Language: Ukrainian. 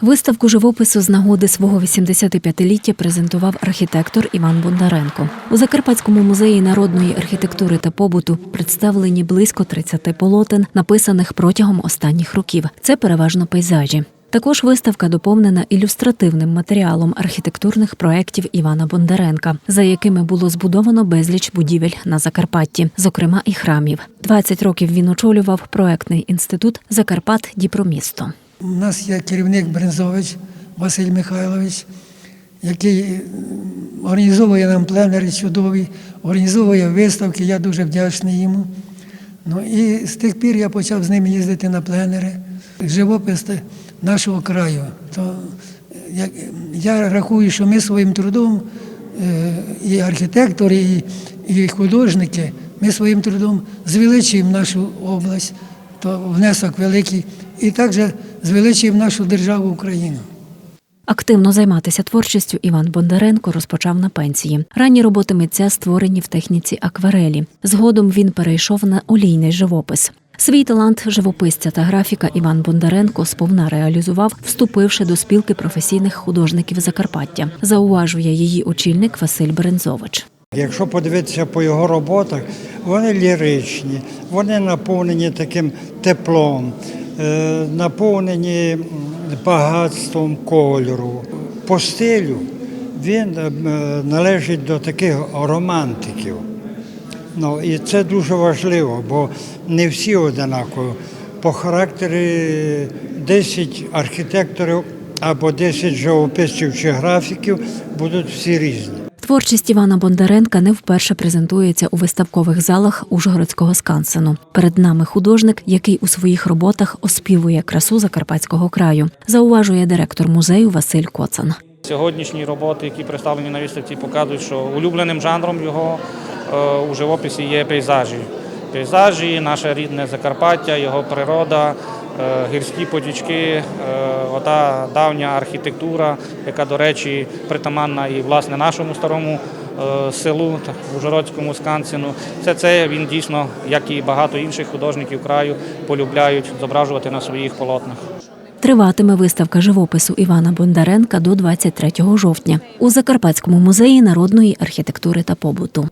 Виставку живопису з нагоди свого 85-ліття презентував архітектор Іван Бондаренко. У Закарпатському музеї народної архітектури та побуту представлені близько 30 полотен, написаних протягом останніх років. Це переважно пейзажі. Також виставка доповнена ілюстративним матеріалом архітектурних проєктів Івана Бондаренка, за якими було збудовано безліч будівель на Закарпатті, зокрема і храмів. 20 років він очолював проектний інститут Закарпат Діпромісто. У нас є керівник Брензович Василь Михайлович, який організовує нам пленери чудові, організовує виставки, я дуже вдячний йому. Ну і з тих пір я почав з ним їздити на пленери. Живопис нашого краю. То я, я рахую, що ми своїм трудом, е, і архітектори, і, і художники, ми своїм трудом звеличуємо нашу область, то внесок великий, і також звеличуємо нашу державу Україну. Активно займатися творчістю Іван Бондаренко розпочав на пенсії. Ранні роботи митця створені в техніці акварелі. Згодом він перейшов на олійний живопис. Свій талант живописця та графіка Іван Бондаренко сповна реалізував, вступивши до спілки професійних художників Закарпаття. Зауважує її очільник Василь Берензович. Якщо подивитися по його роботах, вони ліричні, вони наповнені таким теплом, е, наповнені багатством кольору. По стилю він е, належить до таких романтиків. Ну, і це дуже важливо, бо не всі однакові. По характері 10 архітекторів або 10 живописців чи графіків будуть всі різні. Творчість Івана Бондаренка не вперше презентується у виставкових залах Ужгородського скансену. Перед нами художник, який у своїх роботах оспівує красу закарпатського краю, зауважує директор музею Василь Коцан. Сьогоднішні роботи, які представлені на виставці, показують, що улюбленим жанром його е, у живописі є пейзажі. Пейзажі, наше рідне Закарпаття, його природа, гірські потічки, е, ота давня архітектура, яка, до речі, притаманна і власне нашому старому е, селу, та Ужгородському скансену. Все це він дійсно, як і багато інших художників краю, полюбляють зображувати на своїх полотнах. Триватиме виставка живопису Івана Бондаренка до 23 жовтня у Закарпатському музеї народної архітектури та побуту.